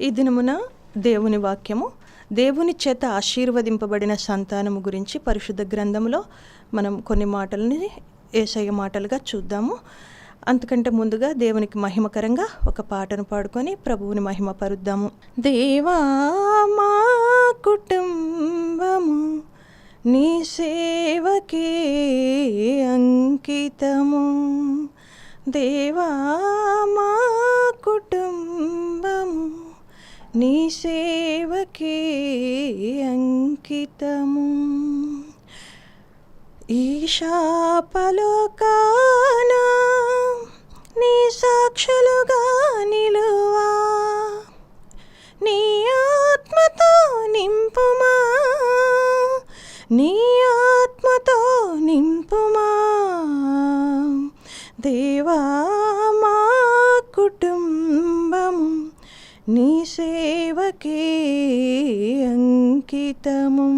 ఈ దినమున దేవుని వాక్యము దేవుని చేత ఆశీర్వదింపబడిన సంతానము గురించి పరిశుద్ధ గ్రంథంలో మనం కొన్ని మాటలని ఏసయ్య మాటలుగా చూద్దాము. అంతకంటే ముందుగా దేవునికి మహిమకరంగా ఒక పాటను పాడుకొని ప్రభువుని మహిమ పరుద్దాము. దేవా మా కుటుంబము నీ సేవకే అంకితము. దేవా మా కుటుంబము నీ సేవకే అంకితము. ఈశాపలోకాన నీ సాక్షులుగా నిలువా. నీ ఆత్మతో నింపుమా. నీ ఆత్మతో నింపుమా. దేవా మా కుటుంబము నీ సేవకే అంకితము.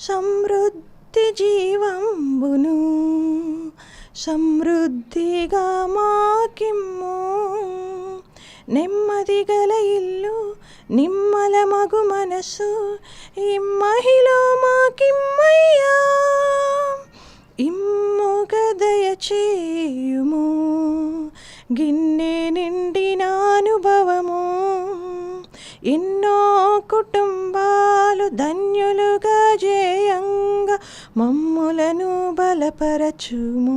సమృద్ధి జీవంబును సమృద్ధిగా మాకిమ్ము. నెమ్మది గల ఇల్లు నిమ్మల మగు మనసు ఇమ్మహిలో మాకిమ్మయ్యా. ఇమ్ముగ దయచేయుము గిన్నె నిండిన అనుభవము. ఎన్నో కుటుంబాలు ధన్యులుగా జేయంగా మమ్ములను బలపరచుము.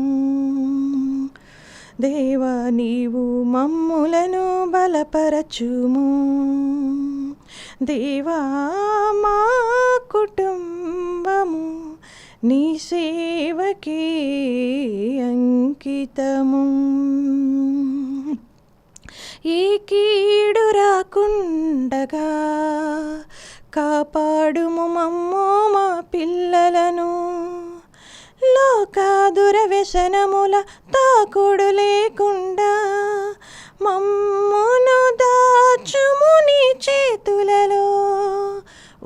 దేవా నీవు మమ్ములను బలపరచుము. దేవా మా కుటుంబము నీ సేవకి అంకితము. ఈ కీడు రాకుండగా కాపాడుము మమ్మో మా పిల్లలను. లోకాదుర వ్యసనముల తాకుడు లేకుండా మమ్మును దాచుము నీ చేతులలో.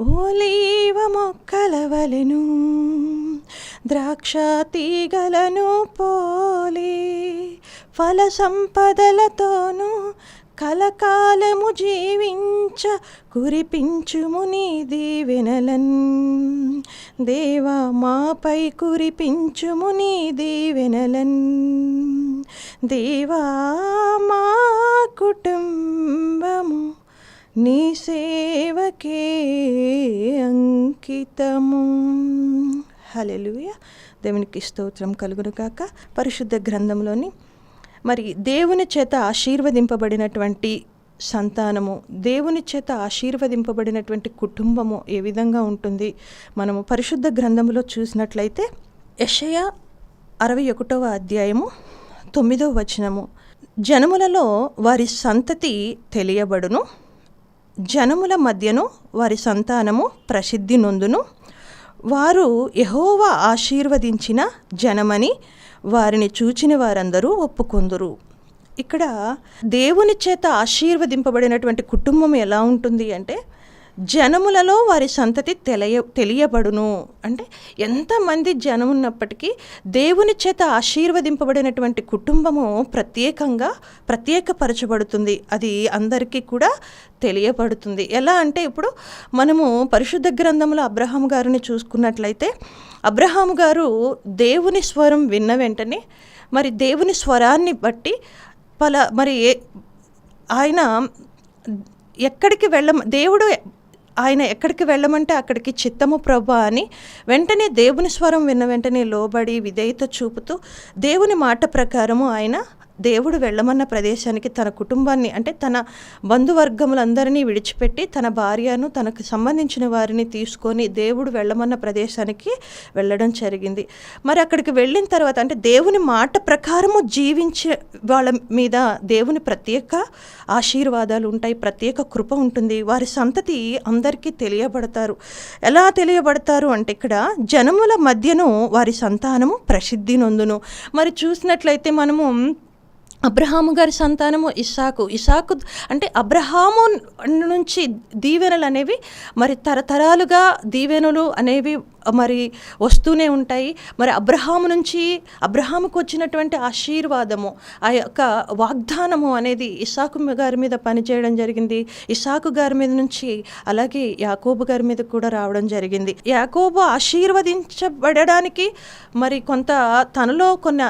ఓలీవ మొక్కల వలెను. ద్రాక్ష తీగలను పోలి ఫల సంపదలతోనూ కలకాలము జీవించ కురిపించుము నీ దీవెనలన్. దేవా మాపై కురిపించుము నీ దీవెనలన్. దేవా మా కుటుంబము నీ సేవకే అంకితము. హలెలుయ దేవునికి స్తోత్రం కలుగును కాక పరిశుద్ధ గ్రంథంలోని మరి దేవుని చేత ఆశీర్వదింపబడినటువంటి సంతానము దేవుని చేత ఆశీర్వదింపబడినటువంటి కుటుంబము ఏ విధంగా ఉంటుంది? మనము పరిశుద్ధ గ్రంథంలో చూసినట్లయితే యషయ అరవై ఒకటవ అధ్యాయము తొమ్మిదవ వచనము. జనములలో వారి సంతతి తెలియబడును. జనముల మధ్యను వారి సంతానము ప్రసిద్ధి నొందును. వారు యహోవా ఆశీర్వదించిన జనమని వారిని చూచిన వారందరూ ఒప్పుకొందురు. ఇక్కడ దేవుని చేత ఆశీర్వదింపబడినటువంటి కుటుంబం ఎలా ఉంటుంది అంటే జనములలో వారి సంతతి తెలియ తెలియబడును. అంటే ఎంతమంది జనం ఉన్నప్పటికీ దేవుని చేత ఆశీర్వదింపబడినటువంటి కుటుంబము ప్రత్యేకంగా ప్రత్యేకపరచబడుతుంది. అది అందరికీ కూడా తెలియబడుతుంది ఎలా అంటే ఇప్పుడు మనము పరిశుద్ధ గ్రంథంలో అబ్రహాం గారిని చూసుకున్నట్లయితే అబ్రహాం గారు దేవుని స్వరం విన్న వెంటనే మరి దేవుని స్వరాన్ని బట్టి పల మరి ఏ ఆయన ఎక్కడికి వెళ్ళ దేవుడు ఆయన ఎక్కడికి వెళ్ళమంటే అక్కడికి చిత్తము ప్రభ అని వెంటనే దేవుని స్వరం విన్న వెంటనే లోబడి విధేయత చూపుతూ దేవుని మాట ప్రకారము ఆయన దేవుడు వెళ్ళమన్న ప్రదేశానికి తన కుటుంబాన్ని అంటే తన బంధువర్గములందరినీ విడిచిపెట్టి తన భార్యను తనకు సంబంధించిన వారిని తీసుకొని దేవుడు వెళ్ళమన్న ప్రదేశానికి వెళ్ళడం జరిగింది. మరి అక్కడికి వెళ్ళిన తర్వాత అంటే దేవుని మాట ప్రకారము జీవించే వాళ్ళ మీద దేవుని ప్రత్యేక ఆశీర్వాదాలు ఉంటాయి ప్రత్యేక కృప ఉంటుంది. వారి సంతతి అందరికీ తెలియబడతారు. ఎలా తెలియబడతారు అంటే ఇక్కడ జనముల మధ్యను వారి సంతానము ప్రసిద్ధి నొందును. మరి చూసినట్లయితే మనము అబ్రహాము గారి సంతానము ఇసాకు ఇసాకు అంటే అబ్రహాము నుంచి దీవెనలు అనేవి మరి తరతరాలుగా దీవెనలు అనేవి మరి వస్తూనే ఉంటాయి. మరి అబ్రహాము నుంచి అబ్రహాముకు వచ్చినటువంటి ఆశీర్వాదము ఆ యొక్క వాగ్దానము అనేది ఇసాకు గారి మీద పనిచేయడం జరిగింది. ఇసాకు గారి మీద నుంచి అలాగే యాకోబు గారి మీద కూడా రావడం జరిగింది. యాకోబు ఆశీర్వదించబడడానికి మరి కొంత తనలో కొన్ని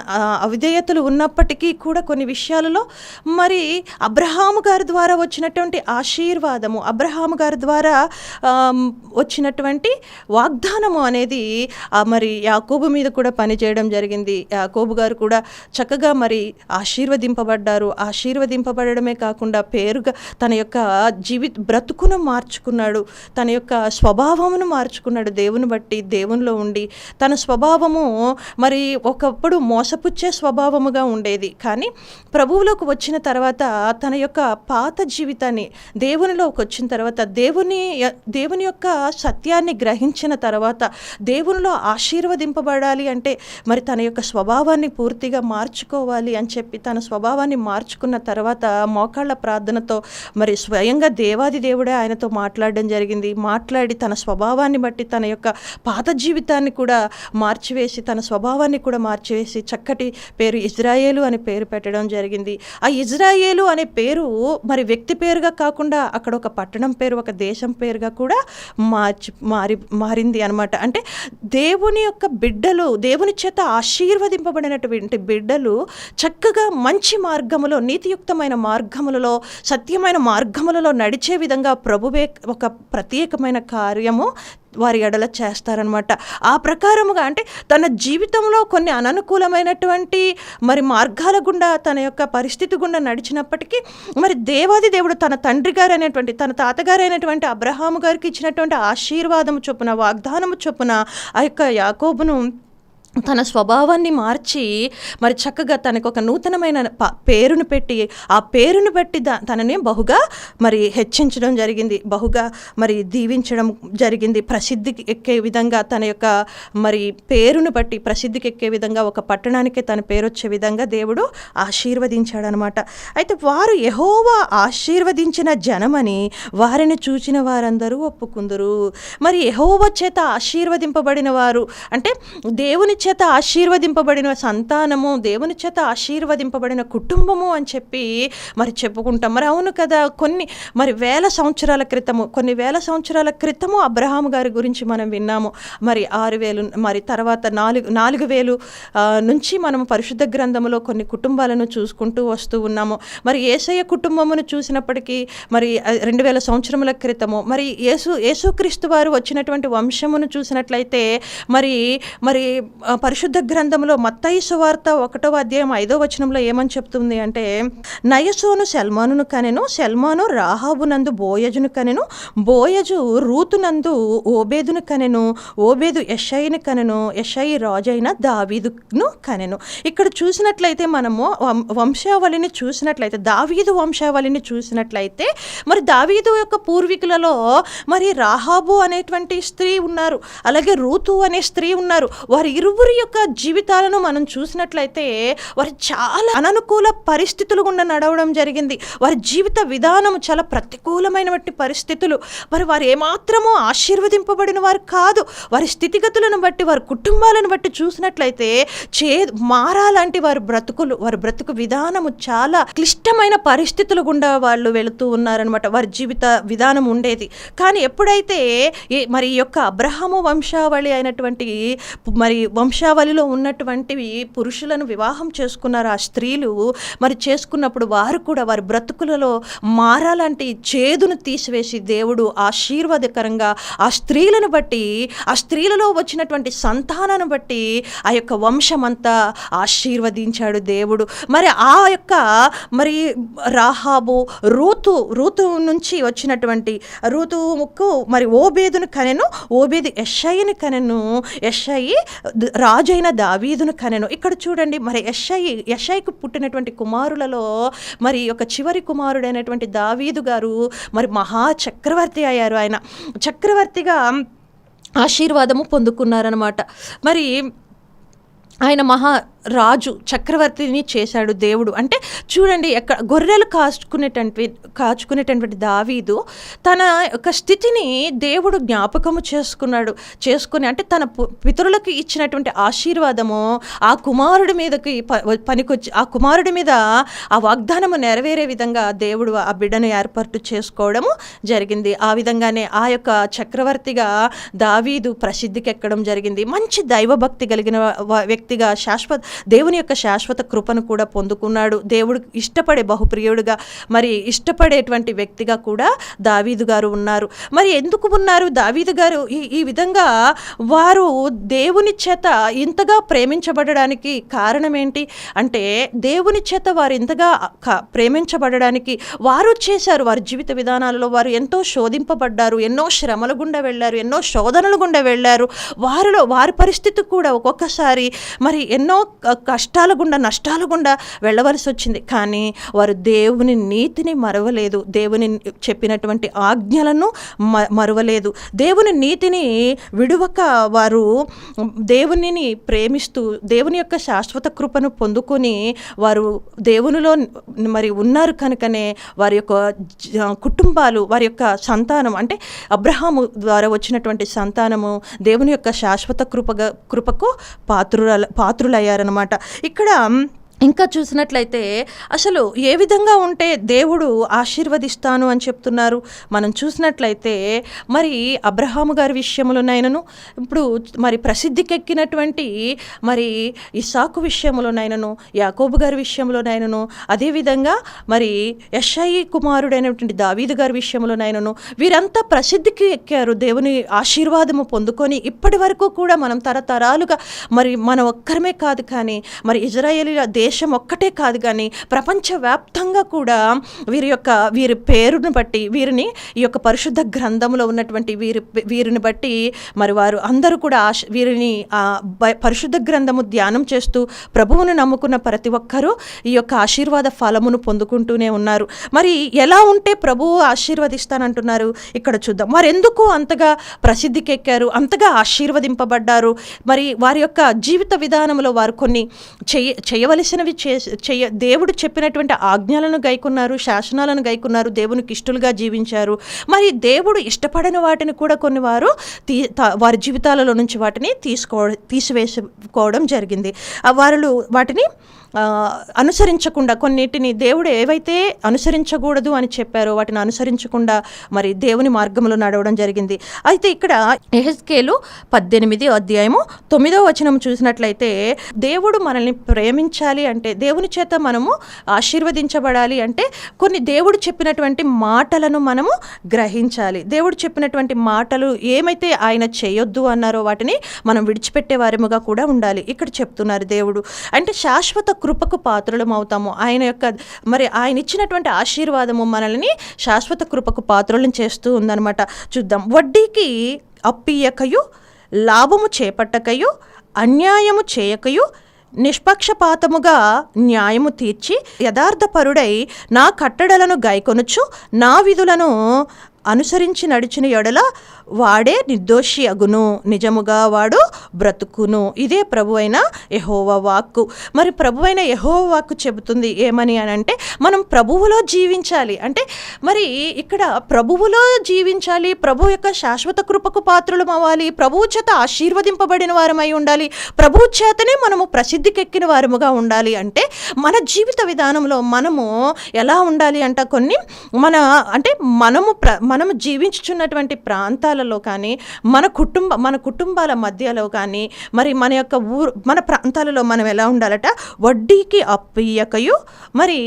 అవిధేయతలు ఉన్నప్పటికీ కూడా కొన్ని విషయాలలో మరి అబ్రహాము గారి ద్వారా వచ్చినటువంటి ఆశీర్వాదము అబ్రహాము గారి ద్వారా వచ్చినటువంటి వాగ్దానము అనేది మరి యాకోబు మీద కూడా పనిచేయడం జరిగింది. యాకోబు గారు కూడా చక్కగా మరి ఆశీర్వదింపబడ్డారు. ఆశీర్వదింపబడమే కాకుండా పేరుగా తన యొక్క జీవిత బ్రతుకును మార్చుకున్నాడు. తన యొక్క స్వభావమును మార్చుకున్నాడు దేవుని బట్టి దేవునిలో ఉండి. తన స్వభావము మరి ఒకప్పుడు మోసపుచ్చే స్వభావముగా ఉండేది. కానీ ప్రభువులోకి వచ్చిన తర్వాత తన యొక్క పాత జీవితాన్ని దేవునిలోకి వచ్చిన తర్వాత దేవుని దేవుని యొక్క సత్యాన్ని గ్రహించిన తర్వాత దేవునిలో ఆశీర్వదింపబడాలి అంటే మరి తన యొక్క స్వభావాన్ని పూర్తిగా మార్చుకోవాలి అని చెప్పి తన స్వభావాన్ని మార్చుకున్న తర్వాత మోకాళ్ళ ప్రార్థనతో మరి స్వయంగా దేవాది దేవుడే ఆయనతో మాట్లాడడం జరిగింది. మాట్లాడి తన స్వభావాన్ని బట్టి తన యొక్క పాత జీవితాన్ని కూడా మార్చివేసి తన స్వభావాన్ని కూడా మార్చివేసి చక్కటి పేరు ఇజ్రాయేలు అనే పేరు పెట్టడం జరిగింది. ఆ ఇజ్రాయేలు అనే పేరు మరి వ్యక్తి పేరుగా కాకుండా అక్కడ ఒక పట్టణం పేరు ఒక దేశం పేరుగా కూడా మార్చి మారి మారింది అనమాట అంటే దేవుని యొక్క బిడ్డలు దేవుని చేత ఆశీర్వదింపబడినటువంటి బిడ్డలు చక్కగా మంచి మార్గములో నీతియుక్తమైన మార్గములలో సత్యమైన మార్గములలో నడిచే విధంగా ప్రభువే ఒక ప్రత్యేకమైన కార్యము వారి ఎడల చేస్తారనమాట ఆ ప్రకారముగా అంటే తన జీవితంలో కొన్ని అననుకూలమైనటువంటి మరి మార్గాల గుండా తన యొక్క పరిస్థితి గుండా నడిచినప్పటికీ మరి దేవాది దేవుడు తన తండ్రి గారు అనేటువంటి తన తాతగారు అయినటువంటి అబ్రహాము గారికి ఇచ్చినటువంటి ఆశీర్వాదము చొప్పున వాగ్దానము చొప్పున ఆ యొక్క యాకోబును తన స్వభావాన్ని మార్చి మరి చక్కగా తనకు ఒక నూతనమైన ప- పేరును పెట్టి ఆ పేరును బట్టి దా తనని బహుగా మరి హెచ్చించడం జరిగింది. బహుగా మరి దీవించడం జరిగింది. ప్రసిద్ధికి ఎక్కే విధంగా తన యొక్క మరి పేరును బట్టి ప్రసిద్ధికి ఎక్కే విధంగా ఒక పట్టణానికి తన పేరు వచ్చే విధంగా దేవుడు ఆశీర్వదించాడనమాట. అయితే వారు యహోవా ఆశీర్వదించిన జనమని వారిని చూచిన వారందరూ ఒప్పుకుందరు. మరి యహోవ చేత ఆశీర్వదింపబడిన వారు అంటే దేవుని చేత ఆశీర్వదింపబడిన సంతానము దేవుని చేత ఆశీర్వదింపబడిన కుటుంబము అని చెప్పి మరి చెప్పుకుంటాం. మరి అవును కదా కొన్ని మరి వేల సంవత్సరాల క్రితము కొన్ని వేల సంవత్సరాల క్రితము అబ్రహాం గారి గురించి మనం విన్నాము. మరి ఆరు వేలు మరి తర్వాత నాలుగు నాలుగు వేలు నుంచి మనం పరిశుద్ధ గ్రంథములో కొన్ని కుటుంబాలను చూసుకుంటూ వస్తూ ఉన్నాము. మరి ఏసయ్య కుటుంబమును చూసినప్పటికీ మరి రెండు వేల సంవత్సరముల క్రితము మరి యేసు యేసుక్రీస్తు వారు వచ్చినటువంటి వంశమును చూసినట్లయితే మరి మరి పరిశుద్ధ గ్రంథంలో మత్తయి సువార్త ఒకటో అధ్యాయం ఐదో వచనంలో ఏమని చెప్తుంది అంటే నయసోను సెల్మానును కనెను సెల్మాను రాహాబునందు బోయజును కనెను బోయజు రూతునందు ఓబేదును కనెను ఓబేదు యషయిని కనెను యషయి రాజైన దావీదును కనెను. ఇక్కడ చూసినట్లయితే మనము వం- వంశావళిని చూసినట్లయితే దావీదు వంశావళిని చూసినట్లయితే మరి దావీదు యొక్క పూర్వీకులలో మరి రాహాబు అనేటువంటి స్త్రీ ఉన్నారు అలాగే రూతు అనే స్త్రీ ఉన్నారు. వారి ఇరువురు యొక్క జీవితాలను మనం చూసినట్లయితే వారి చాలా అననుకూల పరిస్థితులు గుండా నడవడం జరిగింది. వారి జీవిత విధానం చాలా ప్రతికూలమైనటువంటి పరిస్థితులు. మరి వారు ఏమాత్రమూ ఆశీర్వదింపబడిన వారు కాదు. వారి స్థితిగతులను బట్టి వారి కుటుంబాలను బట్టి చూసినట్లయితే చే మారాలంటే వారి బ్రతుకులు వారి బ్రతుకు విధానము చాలా క్లిష్టమైన పరిస్థితులు గుండా వాళ్ళు వెళుతూ ఉన్నారనమాట వారి జీవిత విధానం ఉండేది. కానీ ఎప్పుడైతే ఈ- మరి యొక్క అబ్రహము వంశావళి అయినటువంటి మరి వంశ వంశావళిలో ఉన్నటువంటివి పురుషులను వివాహం చేసుకున్నారు? ఆ స్త్రీలు మరి చేసుకున్నప్పుడు వారు కూడా వారి బ్రతుకులలో మారాలంటే చేదును తీసివేసి దేవుడు ఆశీర్వాదకరంగా ఆ స్త్రీలను బట్టి ఆ స్త్రీలలో వచ్చినటువంటి సంతానాన్ని బట్టి ఆ యొక్క వంశమంతా ఆశీర్వదించాడు దేవుడు. మరి ఆ యొక్క మరి రాహాబు రూతు రూతు నుంచి వచ్చినటువంటి రూతుకు మరి ఓబేదును కనెను ఓబేది యషయ్యని కనెను యషయి రాజైన దావీదును కనెను. ఇక్కడ చూడండి మరి యషయి యషయ్యకు పుట్టినటువంటి కుమారులలో మరి ఒక చివరి కుమారుడైనటువంటి దావీదు గారు మరి మహా చక్రవర్తి అయ్యారు ఆయన. చక్రవర్తిగా ఆశీర్వాదము పొందుకున్నారనమాట మరి ఆయన మహా రాజు చక్రవర్తిని చేశాడు దేవుడు. అంటే చూడండి ఎక్కడ గొర్రెలు కాచుకునేటువంటి కాచుకునేటటువంటి దావీదు తన యొక్క స్థితిని దేవుడు జ్ఞాపకము చేసుకున్నాడు. చేసుకుని అంటే తన పు- పితరులకు ఇచ్చినటువంటి ఆశీర్వాదము ఆ కుమారుడి మీదకి ప- పనికొచ్చి ఆ కుమారుడి మీద ఆ వాగ్దానము నెరవేరే విధంగా దేవుడు ఆ బిడ్డను ఏర్పాటు చేసుకోవడము జరిగింది. ఆ విధంగానే ఆ యొక్క చక్రవర్తిగా దావీదు ప్రసిద్ధికి ఎక్కడం జరిగింది. మంచి దైవభక్తి కలిగిన వ్యక్తి వ్యక్తిగా శాశ్వత దేవుని యొక్క శాశ్వత కృపను కూడా పొందుకున్నాడు. దేవుడు ఇష్టపడే బహుప్రియుడిగా మరి ఇష్టపడేటువంటి వ్యక్తిగా కూడా దావీదు గారు ఉన్నారు. మరి ఎందుకు ఉన్నారు? దావీదు గారు ఈ ఈ విధంగా వారు దేవుని చేత ఇంతగా ప్రేమించబడడానికి కారణం ఏంటి అంటే దేవుని చేత వారు ఇంతగా క- ప్రేమించబడడానికి వారు చేశారు. వారి జీవిత విధానాలలో వారు ఎంతో శోధింపబడ్డారు. ఎన్నో శ్రమల గుండా వెళ్ళారు. ఎన్నో శోధనల గుండా వెళ్ళారు. వారిలో వారి పరిస్థితి కూడా ఒక్కొక్కసారి మరి ఎన్నో కష్టాల గుండా నష్టాల గుండా వెళ్ళవలసి వచ్చింది. కానీ వారు దేవుని నీతిని మరవలేదు. దేవుని చెప్పినటువంటి ఆజ్ఞలను మరవలేదు. దేవుని నీతిని విడువక వారు దేవునిని ప్రేమిస్తూ దేవుని యొక్క శాశ్వత కృపను పొందుకొని వారు దేవునిలో మరి ఉన్నారు కనుకనే వారి యొక్క కుటుంబాలు వారి యొక్క సంతానం అంటే అబ్రహాము ద్వారా వచ్చినటువంటి సంతానము దేవుని యొక్క శాశ్వత కృపగా కృపకు పాత్రుల పాత్రులయ్యారనమాట ఇక్కడ ఇంకా చూసినట్లయితే అసలు ఏ విధంగా ఉంటే దేవుడు ఆశీర్వదిస్తాను అని చెప్తున్నారు? మనం చూసినట్లయితే మరి అబ్రహాము గారి విషయంలోనైనను ఇప్పుడు మరి ప్రసిద్ధికెక్కినటువంటి మరి ఇసాకు విషయంలోనైనను యాకోబు గారి విషయంలోనైనను అదేవిధంగా మరి ఎస్ఐ కుమారుడైనటువంటి దావీదు గారి విషయంలోనైనను వీరంతా ప్రసిద్ధికి ఎక్కారు దేవుని ఆశీర్వాదము పొందుకొని ఇప్పటి వరకు కూడా మనం తరతరాలుగా మరి మనం ఒక్కరమే కాదు కానీ మరి ఇజ్రాయేలీల దేశం ఒక్కటే కాదు కానీ ప్రపంచవ్యాప్తంగా కూడా వీరి యొక్క వీరి పేరును బట్టి వీరిని ఈ యొక్క పరిశుద్ధ గ్రంథంలో ఉన్నటువంటి వీరి వీరిని బట్టి మరి వారు అందరూ కూడా ఆశ వీరిని పరిశుద్ధ గ్రంథము ధ్యానం చేస్తూ ప్రభువును నమ్ముకున్న ప్రతి ఒక్కరూ ఈ యొక్క ఆశీర్వాద ఫలమును పొందుకుంటూనే ఉన్నారు. మరి ఎలా ఉంటే ప్రభువు ఆశీర్వదిస్తానంటున్నారు? ఇక్కడ చూద్దాం. మరి ఎందుకు అంతగా ప్రసిద్ధికెక్కారు అంతగా ఆశీర్వదింపబడ్డారు? మరి వారి యొక్క జీవిత విధానంలో వారు కొన్ని చేయ చేయవలసిన చే చేయ దేవుడు చెప్పినటువంటి ఆజ్ఞలను గైకున్నారు శాసనాలను గైకున్నారు దేవునికి ఇష్టలుగా జీవించారు. మరి దేవుడు ఇష్టపడని వాటిని కూడా కొన్ని వారు తీ వారి జీవితాలలో నుంచి వాటిని తీసుకో తీసివేసుకోవడం జరిగింది. వారు వాటిని అనుసరించకుండా కొన్నిటిని దేవుడు ఏవైతే అనుసరించకూడదు అని చెప్పారో వాటిని అనుసరించకుండా మరి దేవుని మార్గంలో నడవడం జరిగింది. అయితే ఇక్కడ ఎహెస్కేలు పద్దెనిమిది అధ్యాయము తొమ్మిదో వచనం చూసినట్లయితే దేవుడు మనల్ని ప్రేమించాలి అంటే దేవుని చేత మనము ఆశీర్వదించబడాలి అంటే కొన్ని దేవుడు చెప్పినటువంటి మాటలను మనము గ్రహించాలి. దేవుడు చెప్పినటువంటి మాటలు ఏమైతే ఆయన చేయొద్దు అన్నారో వాటిని మనం విడిచిపెట్టే వారముగా కూడా ఉండాలి. ఇక్కడ చెప్తున్నారు దేవుడు. అంటే శాశ్వత కృపకు పాత్రలం అవుతాము ఆయన యొక్క మరి ఆయన ఇచ్చినటువంటి ఆశీర్వాదము మనల్ని శాశ్వత కృపకు పాత్రలను చేస్తూ ఉందన్నమాట. చూద్దాం. వడ్డీకి అప్పియకయు లాభము చేపట్టకయు అన్యాయము చేయకయు నిష్పక్షపాతముగా న్యాయము తీర్చి యథార్థపరుడై నా కట్టడలను గాయకొనుచు నా విధులను అనుసరించి నడిచిన ఎడల వాడే నిర్దోషి అగును నిజముగా వాడు బ్రతుకును. ఇదే ప్రభు అయిన యహోవ వాక్కు. మరి ప్రభు అయిన యహోవ వాక్కు చెబుతుంది ఏమని అని అంటే మనం ప్రభువులో జీవించాలి. అంటే మరి ఇక్కడ ప్రభువులో జీవించాలి ప్రభు యొక్క శాశ్వత కృపకు పాత్రులం అవ్వాలి ప్రభువు చేత ఆశీర్వదింపబడిన వారమై ఉండాలి ప్రభువు చేతనే మనము ప్రసిద్ధికెక్కిన వారముగా ఉండాలి అంటే మన జీవిత విధానంలో మనము ఎలా ఉండాలి అంట కొన్ని మన అంటే మనము ప్ర మనము జీవించుచున్నటువంటి ప్రాంతాలు ప్రాంతాలలో కానీ మన కుటుంబ మన కుటుంబాల మధ్యలో కానీ మరి మన యొక్క ఊరు మన ప్రాంతాలలో మనం ఎలా ఉండాలట? వడ్డీకి అప్పు ఇయ్యకయు మరి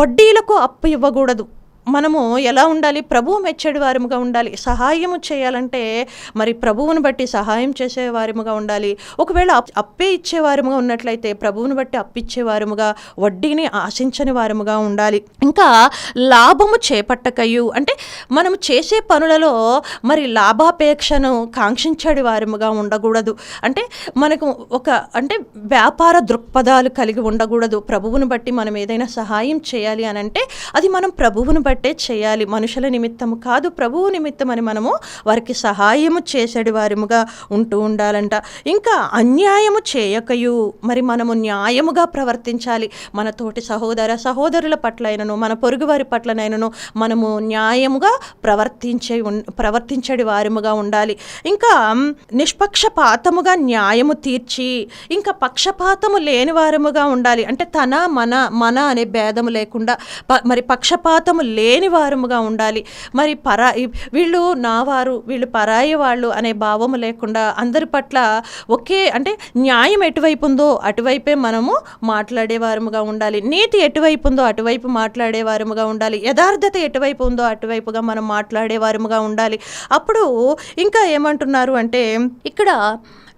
వడ్డీలకు అప్పు ఇవ్వకూడదు. మనము ఎలా ఉండాలి? ప్రభువు మెచ్చడి వారముగా ఉండాలి. సహాయము చేయాలంటే మరి ప్రభువును బట్టి సహాయం చేసే వారముగా ఉండాలి. ఒకవేళ అప్పే ఇచ్చేవారముగా ఉన్నట్లయితే ప్రభువును బట్టి అప్పిచ్చేవారముగా వడ్డీని ఆశించని వారముగా ఉండాలి. ఇంకా లాభము చేపట్టకయు అంటే మనం చేసే పనులలో మరి లాభాపేక్షను కాంక్షించడి వారముగా ఉండకూడదు. అంటే మనకు ఒక అంటే వ్యాపార దృక్పథాలు కలిగి ఉండకూడదు. ప్రభువును బట్టి మనం ఏదైనా సహాయం చేయాలి అని అంటే అది మనం ప్రభువును బట్టి చేయాలి. మనుషుల నిమిత్తము కాదు ప్రభువు నిమిత్తం అని మనము వారికి సహాయము చేసేడు వారిముగా ఉంటూ ఉండాలంట. ఇంకా అన్యాయము చేయకయు. మరి మనము న్యాయముగా ప్రవర్తించాలి. మన తోటి సహోదర సహోదరుల పట్లైనను మన పొరుగువారి పట్లనైనను మనము న్యాయముగా ప్రవర్తించే ప్రవర్తించడి వారముగా ఉండాలి. ఇంకా నిష్పక్షపాతముగా న్యాయము తీర్చి ఇంకా పక్షపాతము లేని వారముగా ఉండాలి. అంటే తన మన మన అనే భేదము లేకుండా ప- మరి పక్షపాతము లే లేని వారముగా ఉండాలి. మరి పరా వీళ్ళు నా వారు వీళ్ళు పరాయి వాళ్ళు అనే భావము లేకుండా అందరి పట్ల ఒకే అంటే న్యాయం ఎటువైపు ఉందో అటువైపే మనము మాట్లాడేవారముగా ఉండాలి. నీతి ఎటువైపు ఉందో అటువైపు మాట్లాడేవారముగా ఉండాలి. యథార్థత ఎటువైపు ఉందో అటువైపుగా మనం మాట్లాడేవారముగా ఉండాలి. అప్పుడు ఇంకా ఏమంటున్నారు అంటే ఇక్కడ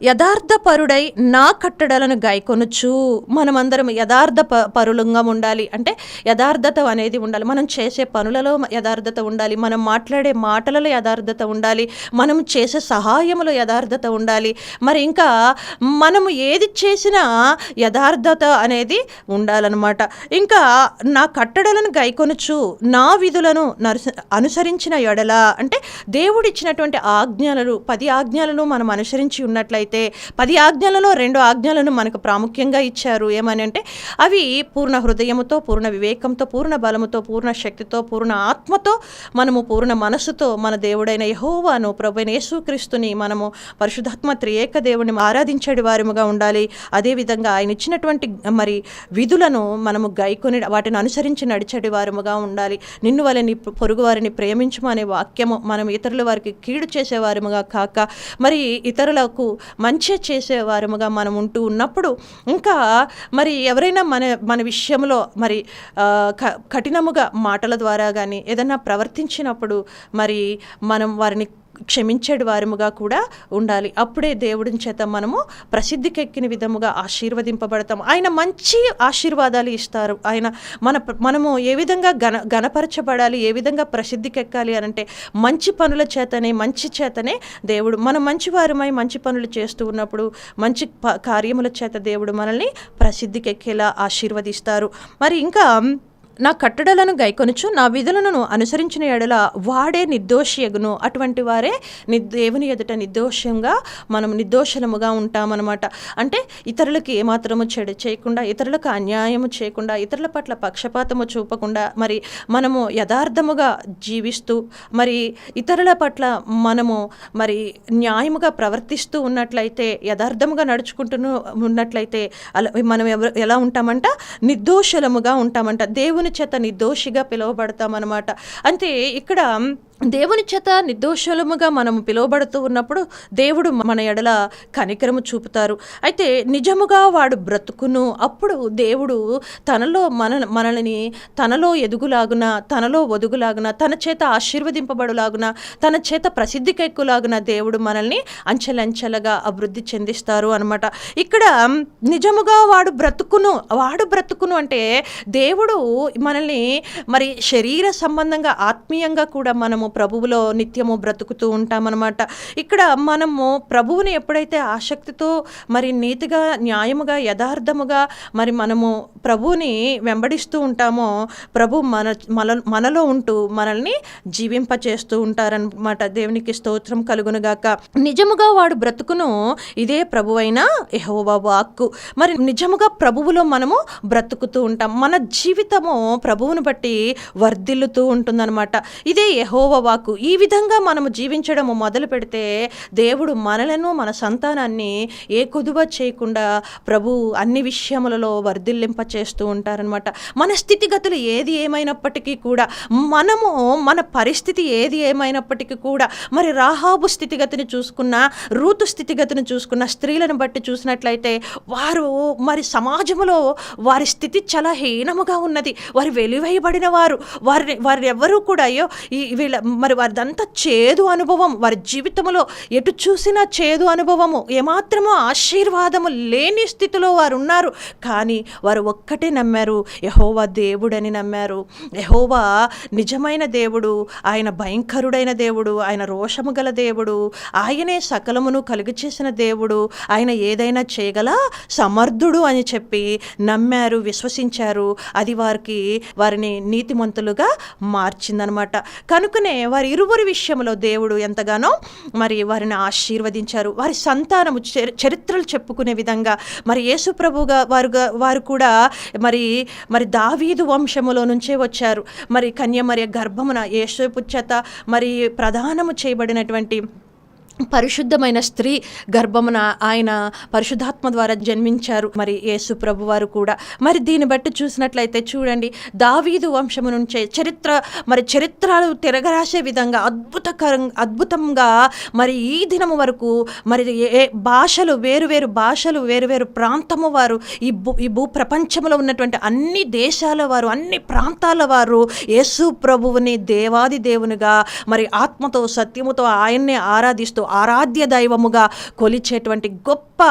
యథార్థపరుడై నా కట్టడలను గాయకొనుచు. మనమందరం యథార్థ ప పరులంగా ఉండాలి. అంటే యథార్థత అనేది ఉండాలి. మనం చేసే పనులలో యథార్థత ఉండాలి. మనం మాట్లాడే మాటలలో యథార్థత ఉండాలి. మనం చేసే సహాయంలో యథార్థత ఉండాలి. మరి ఇంకా మనము ఏది చేసినా యథార్థత అనేది ఉండాలన్నమాట. ఇంకా నా కట్టడలను గైకొనుచు నా విధులను నరుస అనుసరించిన ఎడల అంటే దేవుడిచ్చినటువంటి ఆజ్ఞలను పది ఆజ్ఞలను మనం అనుసరించి ఉన్నట్లయితే అయితే పది ఆజ్ఞలలో రెండు ఆజ్ఞలను మనకు ప్రాముఖ్యంగా ఇచ్చారు. ఏమని అంటే అవి పూర్ణ హృదయముతో పూర్ణ వివేకంతో పూర్ణ బలముతో పూర్ణ శక్తితో పూర్ణ ఆత్మతో మనము పూర్ణ మనసుతో మన దేవుడైన యహోవాను ప్రభు యేసుక్రీస్తుని మనము పరిశుధాత్మ త్రియేక దేవుని ఆరాధించేటి వారముగా ఉండాలి. అదేవిధంగా ఆయన ఇచ్చినటువంటి మరి విధులను మనము గైకొని వాటిని అనుసరించి నడిచేటి వారముగా ఉండాలి. నిన్ను వలని పొరుగు వారిని ప్రేమించము అనే వాక్యము మనం ఇతరుల వారికి కీడు చేసేవారముగా కాక మరి ఇతరులకు మంచి చేసేవారముగా మనం ఉంటూ ఉన్నప్పుడు ఇంకా మరి ఎవరైనా మన మన విషయంలో మరి క- కఠినముగా మాటల ద్వారా కానీ ఏదైనా ప్రవర్తించినప్పుడు మరి మనం వారిని క్షమించేడు వారముగా కూడా ఉండాలి. అప్పుడే దేవుడిని చేత మనము ప్రసిద్ధికెక్కిన విధముగా ఆశీర్వదింపబడతాం. ఆయన మంచి ఆశీర్వాదాలు ఇస్తారు. ఆయన మన మనము ఏ విధంగా గణ గణపరచబడాలి ఏ విధంగా ప్రసిద్ధికెక్కాలి అని అంటే మంచి పనుల చేతనే మంచి చేతనే దేవుడు మనం మంచి వారమై మంచి పనులు చేస్తూ ఉన్నప్పుడు మంచి ప- కార్యముల చేత దేవుడు మనల్ని ప్రసిద్ధికెక్కేలా ఆశీర్వదిస్తారు. మరి ఇంకా నా కట్టడలను గైకొనుచు నా విధులను అనుసరించిన ఎడల వాడే నిర్దోషియగును అటువంటి వారే ని దేవుని ఎదుట నిర్దోషంగా మనం నిర్దోషలముగా ఉంటామన్నమాట. అంటే ఇతరులకి ఏమాత్రము చెడు చేయకుండా ఇతరులకు అన్యాయము చేయకుండా ఇతరుల పట్ల పక్షపాతము చూపకుండా మరి మనము యథార్థముగా జీవిస్తూ మరి ఇతరుల పట్ల మనము మరి న్యాయముగా ప్రవర్తిస్తూ ఉన్నట్లయితే యథార్థముగా నడుచుకుంటూ ఉన్నట్లయితే అలా మనం ఎవరు ఎలా ఉంటామంట? నిర్దోషలముగా ఉంటామంట. దేవుని చేత నిర్దోషిగా పిలువబడతామన్నమాట. అంటే ఇక్కడ దేవుని చేత నిర్దోషలముగా మనం పిలువబడుతూ ఉన్నప్పుడు దేవుడు మన ఎడల కనికరము చూపుతారు. అయితే నిజముగా వాడు బ్రతుకును అప్పుడు దేవుడు తనలో మన మనల్ని తనలో ఎదుగులాగున తనలో ఒదుగులాగున తన చేత ఆశీర్వదింపబడులాగున తన చేత ప్రసిద్ధికెక్కులాగున దేవుడు మనల్ని అంచెలంచెలుగా అభివృద్ధి చెందిస్తారు అనమాట ఇక్కడ నిజముగా వాడు బ్రతుకును వాడు బ్రతుకును అంటే దేవుడు మనల్ని మరి శరీర సంబంధంగా ఆత్మీయంగా కూడా మనము ప్రభువులో నిత్యము బ్రతుకుతూ ఉంటామన్నమాట. ఇక్కడ మనము ప్రభువుని ఎప్పుడైతే ఆసక్తితో మరి నీతిగా న్యాయముగా యథార్థముగా మరి మనము ప్రభువుని వెంబడిస్తూ ఉంటామో ప్రభు మన మన మనలో ఉంటూ మనల్ని జీవింపచేస్తూ ఉంటారనమాట దేవునికి స్తోత్రం కలుగునుగాక. నిజముగా వాడు బ్రతుకును ఇదే ప్రభువైన యెహోవా వాక్కు. మరి నిజముగా ప్రభువులో మనము బ్రతుకుతూ ఉంటాం. మన జీవితము ప్రభువును బట్టి వర్ధిల్లుతూ ఉంటుందన్నమాట. ఇదే యెహోవా యహోవాకు వాక్కు ఈ విధంగా మనము జీవించడము మొదలు పెడితే దేవుడు మనలను మన సంతానాన్ని ఏ కొదువ చేయకుండా ప్రభు అన్ని విషయములలో వర్ధిల్లింప చేస్తూ ఉంటారనమాట మన స్థితిగతులు ఏది ఏమైనప్పటికీ కూడా మనము మన పరిస్థితి ఏది ఏమైనప్పటికీ కూడా మరి రాహాబు స్థితిగతిని చూసుకున్న రూతు స్థితిగతిని చూసుకున్న స్త్రీలను బట్టి చూసినట్లయితే వారు మరి సమాజంలో వారి స్థితి చాలా హీనముగా ఉన్నది. వారు వెలివేయబడిన వారు. వారిని వారు ఎవరు కూడా అయ్యో ఈ వీళ్ళ మరి వారిదంతా చేదు అనుభవం వారి జీవితంలో ఎటు చూసినా చేదు అనుభవము ఏమాత్రమో ఆశీర్వాదము లేని స్థితిలో వారు ఉన్నారు కానీ వారు ఒక్కటే నమ్మారు. యహోవా దేవుడని నమ్మారు. యహోవా నిజమైన దేవుడు ఆయన భయంకరుడైన దేవుడు ఆయన రోషము గల దేవుడు ఆయనే సకలమును కలుగు చేసిన దేవుడు ఆయన ఏదైనా చేయగల సమర్థుడు అని చెప్పి నమ్మారు విశ్వసించారు. అది వారికి వారిని నీతిమంతులుగా మార్చిందనమాట. కనుకనే వారి ఇరువురి విషయంలో దేవుడు ఎంతగానో మరి వారిని ఆశీర్వదించారు. వారి సంతానము చరి- చరిత్రలు చెప్పుకునే విధంగా మరి యేసు ప్రభుగా వారుగా వారు కూడా మరి మరి దావీదు వంశములో నుంచే వచ్చారు. మరి కన్యమర్య గర్భమున యేసు చేత మరి ప్రధానము చేయబడినటువంటి పరిశుద్ధమైన స్త్రీ గర్భమున ఆయన పరిశుద్ధాత్మ ద్వారా జన్మించారు. మరి యేసు ప్రభు వారు కూడా. మరి దీన్ని బట్టి చూసినట్లయితే చూడండి దావీదు వంశము నుంచే చరిత్ర మరి చరిత్రలు తిరగరాసే విధంగా అద్భుతకరం అద్భుతంగా మరి ఈ దినము వరకు మరి ఏ ఏ భాషలు వేరు వేరు భాషలు వేరు వేరు ప్రాంతము వారు ఈ భూ ఈ భూ ప్రపంచంలో ఉన్నటువంటి అన్ని దేశాల వారు అన్ని ప్రాంతాల వారు యేసు ప్రభువుని దేవాది దేవునిగా మరి ఆత్మతో సత్యముతో ఆయన్నే ఆరాధిస్తూ ఆరాధ్య దైవముగా కొలిచేటువంటి గొప్ప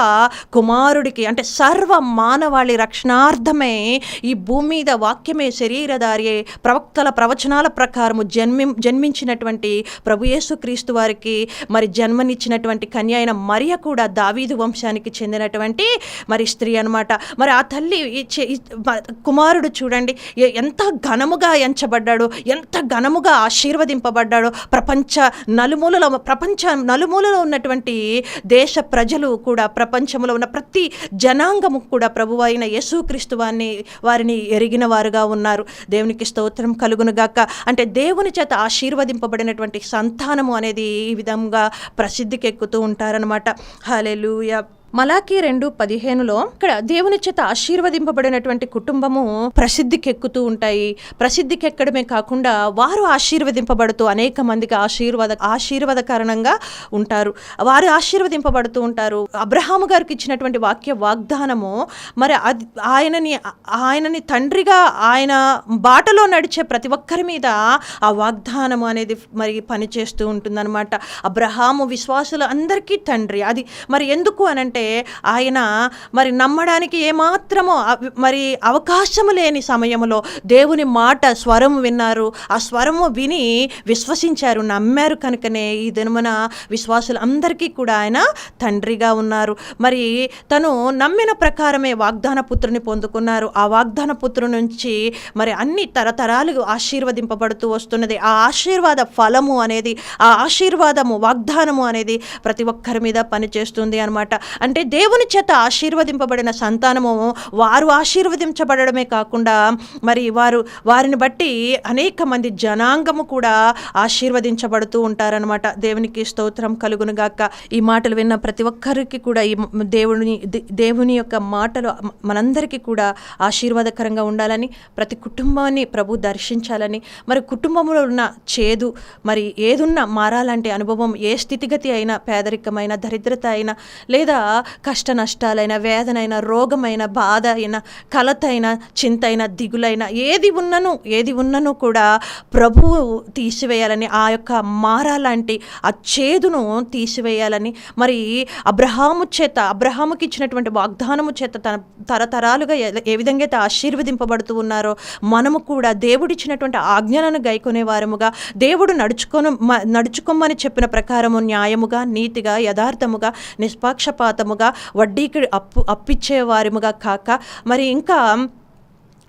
కుమారుడికి అంటే సర్వ మానవాళి రక్షణార్థమే ఈ భూమి మీద వాక్యమే శరీరధారి ప్రవక్తల ప్రవచనాల ప్రకారము జన్మి జన్మించినటువంటి ప్రభు యేసుక్రీస్తు వారికి మరి జన్మనిచ్చినటువంటి కన్య అయిన మరియ కూడా దావీదు వంశానికి చెందినటువంటి మరి స్త్రీ అన్నమాట. మరి ఆ తల్లి కుమారుడు చూడండి ఎంత ఘనముగా ఎంచబడ్డాడు ఎంత ఘనముగా ఆశీర్వదింపబడ్డాడు ప్రపంచ నలుమూలల ప్రపంచ నలు నలుమూలలో ఉన్నటువంటి దేశ ప్రజలు కూడా ప్రపంచంలో ఉన్న ప్రతి జనాంగము కూడా ప్రభు అయిన యేసుక్రీస్తు వారిని వారిని ఎరిగిన వారుగా ఉన్నారు. దేవునికి స్తోత్రం కలుగునుగాక అంటే దేవుని చేత ఆశీర్వదింపబడినటువంటి సంతానము అనేది ఈ విధంగా ప్రసిద్ధికి ఎక్కుతూ ఉంటారనమాట హలెలూయ మలాకి రెండు పదిహేనులో ఇక్కడ దేవుని చేత ఆశీర్వదింపబడినటువంటి కుటుంబము ప్రసిద్ధికెక్కుతూ ఉంటాయి. ప్రసిద్ధికెక్కడమే కాకుండా వారు ఆశీర్వదింపబడుతూ అనేక మందికి ఆశీర్వాద ఆశీర్వాద కారణంగా ఉంటారు. వారు ఆశీర్వదింపబడుతూ ఉంటారు. అబ్రహాము గారికి ఇచ్చినటువంటి వాక్య వాగ్దానము మరి అది ఆయనని ఆయనని తండ్రిగా ఆయన బాటలో నడిచే ప్రతి ఒక్కరి మీద ఆ వాగ్దానము అనేది మరి పనిచేస్తూ ఉంటుందన్నమాట. అబ్రహాము విశ్వాసులు అందరికీ తండ్రి. అది మరి ఎందుకు అనంటే ఆయన మరి నమ్మడానికి ఏమాత్రమో మరి అవకాశము లేని సమయంలో దేవుని మాట స్వరం విన్నారు. ఆ స్వరము విని విశ్వసించారు. నమ్మారు కనుకనే ఈ దినమున విశ్వాసులు అందరికీ కూడా ఆయన తండ్రిగా ఉన్నారు. మరి తను నమ్మిన ప్రకారమే వాగ్దాన పుత్రుని పొందుకున్నారు. ఆ వాగ్దాన పుత్రు నుంచి మరి అన్ని తరతరాలు ఆశీర్వదింపబడుతూ వస్తున్నది. ఆ ఆశీర్వాద ఫలము అనేది ఆ ఆశీర్వాదము వాగ్దానము అనేది ప్రతి ఒక్కరి మీద పనిచేస్తుంది అనమాట అంటే అంటే దేవుని చేత ఆశీర్వదింపబడిన సంతానము వారు ఆశీర్వదించబడమే కాకుండా మరి వారు వారిని బట్టి అనేక మంది జనాంగము కూడా ఆశీర్వదించబడుతూ ఉంటారనమాట దేవునికి స్తోత్రం కలుగునుగాక ఈ మాటలు విన్న ప్రతి ఒక్కరికి కూడా ఈ దేవుని దే- దేవుని యొక్క మాటలు మనందరికీ కూడా ఆశీర్వాదకరంగా ఉండాలని ప్రతి కుటుంబాన్ని ప్రభు దర్శించాలని మరి కుటుంబంలో ఉన్న చేదు మరి ఏదున్నా మారాలంటే అనుభవం ఏ స్థితిగతి అయినా పేదరికమైన దరిద్రత అయినా లేదా కష్ట నష్టాలైన వేదనైన రోగమైన బాధ అయినా కలతైన చింతైన దిగులైన ఏది ఉన్నను ఏది ఉన్నను కూడా ప్రభువు తీసివేయాలని ఆ యొక్క మారాలాంటి ఆ చేదును తీసివేయాలని మరి అబ్రహాము చేత అబ్రహాముకి ఇచ్చినటువంటి వాగ్దానము చేత తన తరతరాలుగా ఏ- విధంగా అయితే ఆశీర్వదింపబడుతూ ఉన్నారో మనము కూడా దేవుడిచ్చినటువంటి ఆజ్ఞలను గైకొనే వారముగా దేవుడు నడుచుకొని మ- నడుచుకోమని చెప్పిన ప్రకారము న్యాయముగా నీతిగా యథార్థముగా నిష్పాక్షపాతము వారముగా వడ్డీకి అప్పు అప్పిచ్చే వారముగా కాక మరి ఇంకా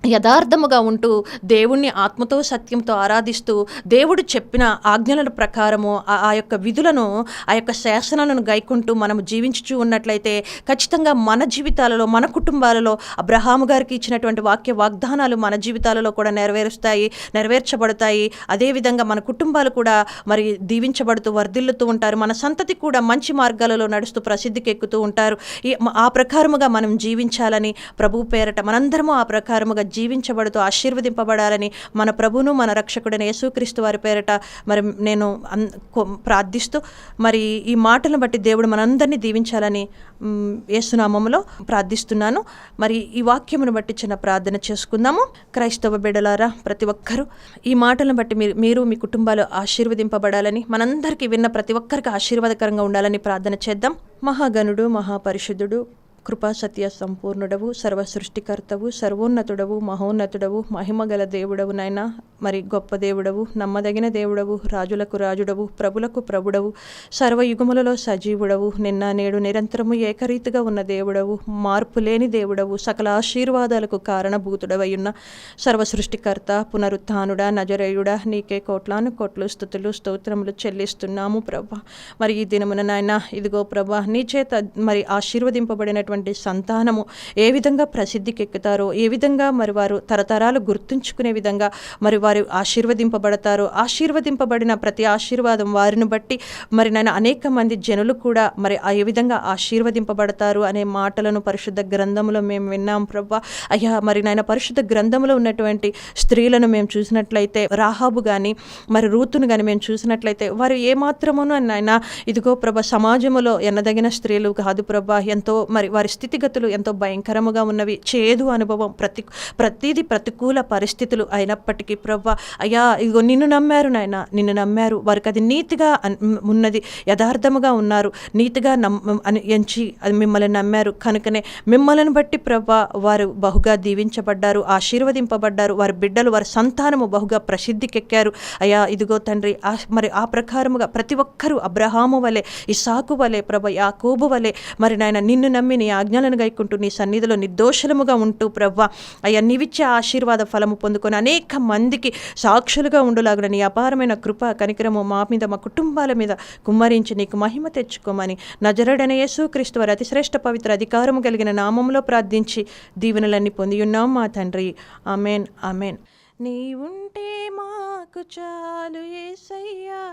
యథార్థముగా ఉంటూ దేవుణ్ణి ఆత్మతో సత్యంతో ఆరాధిస్తూ దేవుడు చెప్పిన ఆజ్ఞల ప్రకారము ఆ ఆ యొక్క విధులను ఆ యొక్క శాసనాలను గైకుంటూ మనం జీవించుచూ ఉన్నట్లయితే ఖచ్చితంగా మన జీవితాలలో మన కుటుంబాలలో అబ్రహాము గారికి ఇచ్చినటువంటి వాక్య వాగ్దానాలు మన జీవితాలలో కూడా నెరవేరుస్తాయి నెరవేర్చబడతాయి. అదేవిధంగా మన కుటుంబాలు కూడా మరి దీవించబడుతూ వర్ధిల్లుతూ ఉంటారు. మన సంతతి కూడా మంచి మార్గాలలో నడుస్తూ ప్రసిద్ధికి ఎక్కుతూ ఉంటారు. ఈ- ఆ ప్రకారముగా మనం జీవించాలని ప్రభు పేరట మనందరము ఆ ప్రకారముగా జీవించబడుతూ ఆశీర్వదింపబడాలని మన ప్రభును మన రక్షకుడైన యేసుక్రీస్తు వారి పేరట మరి నేను అన్- ప్రార్థిస్తూ మరి ఈ మాటలను బట్టి దేవుడు మనందరినీ దీవించాలని యేసునామంలో యేసునామములో ప్రార్థిస్తున్నాను. మరి ఈ వాక్యమును బట్టి చిన్న ప్రార్థన చేసుకుందాము. క్రైస్తవ బిడలారా ప్రతి ఒక్కరూ ఈ మాటలను బట్టి మీరు మీరు మీ కుటుంబాలు ఆశీర్వదింపబడాలని మనందరికీ విన్న ప్రతి ఒక్కరికి ఆశీర్వాదకరంగా ఉండాలని ప్రార్థన చేద్దాం. మహాగణుడు మహాపరిశుద్ధుడు కృపా సత్య సంపూర్ణుడవు సర్వ సృష్టికర్తవు సర్వోన్నతుడవు మహోన్నతుడవు మహిమగల దేవుడవు నైనా మరి గొప్ప దేవుడవు నమ్మదగిన దేవుడవు రాజులకు రాజుడవు ప్రభులకు ప్రభుడవు సర్వయుగములలో సజీవుడవు నిన్న నేడు నిరంతరము ఏకరీతిగా ఉన్న దేవుడవు మార్పు లేని దేవుడవు సకల ఆశీర్వాదాలకు కారణభూతుడవయున్న సర్వ సృష్టికర్త పునరుత్నుడా నజరేయుడా నీకే కోట్లాను కోట్లు స్థుతులు స్తోత్రములు చెల్లిస్తున్నాము ప్రభా. మరి ఈ దినమున నాయన ఇదిగో ప్రభా నీ చేత మరి ఆశీర్వదింపబడినటువంటి సంతానము ఏ విధంగా ప్రసిద్ధికి ఎక్కుతారో ఏ విధంగా మరి వారు తరతరాలు గుర్తుంచుకునే విధంగా మరి వారు ఆశీర్వదింపబడతారో ఆశీర్వదింపబడిన ప్రతి ఆశీర్వాదం వారిని బట్టి మరి నాయన అనేక మంది జనులు కూడా మరి ఆ ఏ విధంగా ఆశీర్వదింపబడతారు అనే మాటలను పరిశుద్ధ గ్రంథంలో మేము విన్నాం ప్రభా అయ్యా మరి నాయన పరిశుద్ధ గ్రంథంలో ఉన్నటువంటి స్త్రీలను మేము చూసినట్లయితే రాహాబు కానీ మరి రూతును కానీ మేము చూసినట్లయితే వారు ఏమాత్రమును నాయన ఇదిగో ప్రభ సమాజములో ఎన్నదగిన స్త్రీలు కాదు ప్రభా ఎంతో మరి వారి స్థితిగతులు ఎంతో భయంకరముగా ఉన్నవి. చేదు అనుభవం ప్రతి ప్రతిదీ ప్రతికూల పరిస్థితులు అయినప్పటికీ ప్రవ్వ అయ్యా ఇదిగో నిన్ను నమ్మారు నాయన నిన్ను నమ్మారు. వారికి అది నీతిగా ఉన్నది యథార్థముగా ఉన్నారు. నీతిగా నమ్ అని ఎంచి అది మిమ్మల్ని నమ్మారు. కనుకనే మిమ్మల్ని బట్టి ప్రవ్వ వారు బహుగా దీవించబడ్డారు ఆశీర్వదింపబడ్డారు. వారి బిడ్డలు వారి సంతానము బహుగా ప్రసిద్ధికెక్కారు. అయ్యా ఇదిగో తండ్రి ఆ- మరి ఆ ప్రకారముగా ప్రతి ఒక్కరూ అబ్రహాము వలె ఇసాకు వలె ప్రభ యాకోబు వలె మరి నాయన నిన్ను నమ్మి నీ ఆజ్ఞలను గైకుంటూ నీ సన్నిధిలో నిర్దోషలముగా ఉంటూ ప్రవ్వ. అయ్యా నీవిచ్చే ఆశీర్వాద ఫలము పొందుకొని అనేక మందికి సాక్షులుగా ఉండులాగున నీ అపారమైన కృప కనికరము మా మీద మా కుటుంబాల మీద కుమ్మరించి నీకు మహిమ తెచ్చుకోమని నజరడన యేసుక్రీస్తు వారి అతిశ్రేష్ట పవిత్ర అధికారము కలిగిన నామంలో ప్రార్థించి దీవెనలన్నీ పొంది ఉన్నాం మా తండ్రి. అమెన్ అమెన్ నీ ఉంటే మాకు చాలు ఏసయ్యా.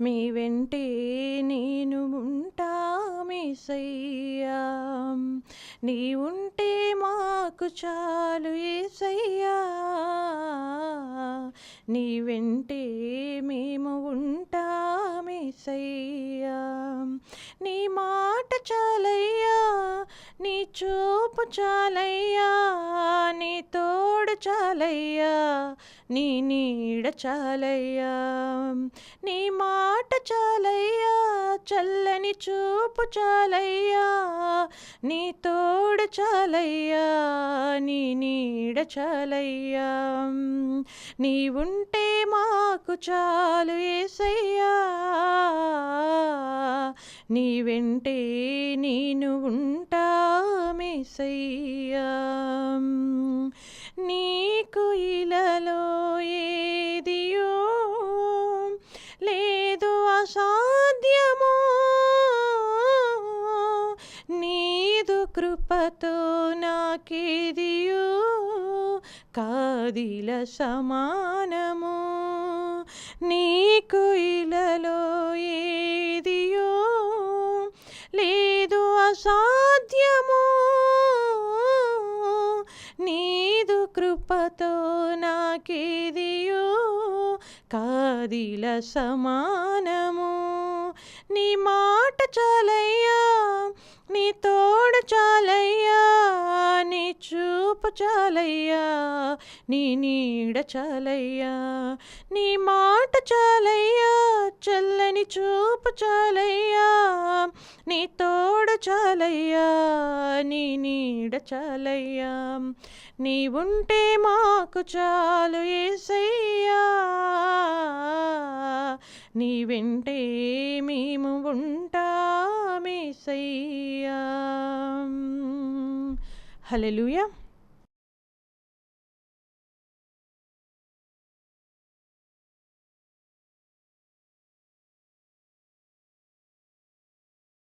మీ వెంటే నేను ఉంటామేసయ్యా నీ ఉంటే మాకు చాలు ఏసయ్యా. నీ వెంటే మేము ఉంటామేసయ్యా నీ మాట చాలయ్యా నీ చూపు చాలయ్యా. నీతో తోడు చాలయ్యా నీ నీడ చాలయ్యా. నీ మాట చల్లని చూపు చాలయ్యా నీ తోడు చాలయ్యా నీ నీడ చాలయ్యా. నీ ఉంటే మాకు చాలు ఏసయ్యా నీ వెంటే నేను ఉంటామేసయ్యా నీకు ఇలలో ఏదియో లే అసాధ్యము నీదు కృపతో నాకేదియు కాదిల సమానము. నీకు ఇలలో ఏదియో లేదు అసాధ్యము. నీదు కృపతో నాకేదియో కాదిల సమానము. నీ మాట చాలయ్యా. నీ తోడు చాలయ్యా నీ చూపు చాలయ్యా నీ నీడ చాలయ్యా నీ మాట చాలయ్యా చల్లని చూపు చాలయ్యా నీ తోడు చాలయ్యా నీ నీడ చాలయ్యా. నీ ఉంటే మాకు చాలు ఏసయ్యా నీ వెంటే మేము ఉంటామేసయ్యా. Hallelujah.